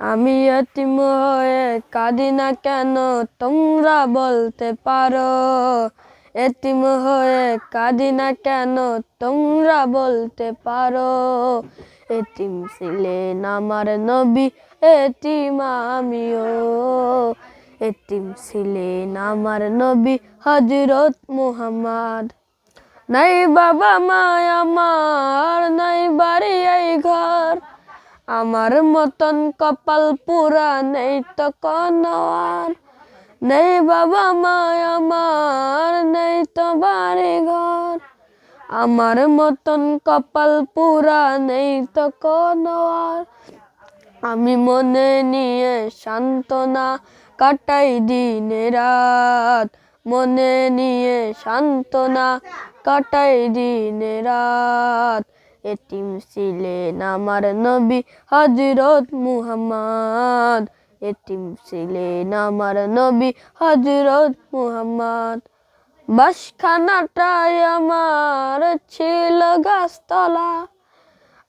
আমি এতিম হয়ে কাঁদি না কেন? তোমরা বলতে পারো। এতিম হয়ে কাঁদি না কেন? তোমরা বলতে পারো। এতিম ছিলেন আমার নবী, এতিম আমিও। এতিম ছিলেন আমার নবী হজরত মুহাম্মদ। নাই বাবা মা আমার নাই বাড়ি আমার মতন কপাল পুরা নেই তো কোনো আর। নেই বাবা মা আমার, নেই তো বাড়ি ঘর আমার মতন কপাল পুরা নেই তো কোনো আর। আমি মনে নিয়ে সান্ত্বনা কাটাই দিনে রাত। মনে নিয়ে সান্ত্বনা কাটাই দিনে রাত। এতিম ছিলেন আমার নবী হজরত মুহাম্মদ। এটিম ছিলেন আমার নবী হজরত মুহাম্মদ। বাসখানাটাই আমার ছিল গাছতলা।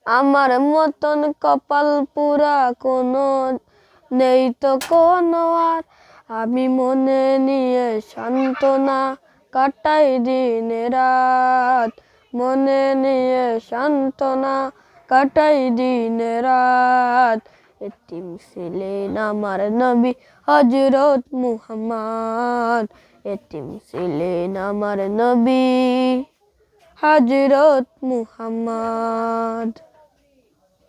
আমার মতন কপাল পুরা কোনো নেই তো কোনো আর। আমি মনে নিয়ে সান্ত্বনা কাটাই দিনে রাত মনে নিয়ে সান্ত্বনা কাটাই দিন রাত। এতিম ছিলেন আমার নবী হজরত মুহাম্মদ। এতিম ছিলেন আমার নবী হজরত মুহাম্মদ।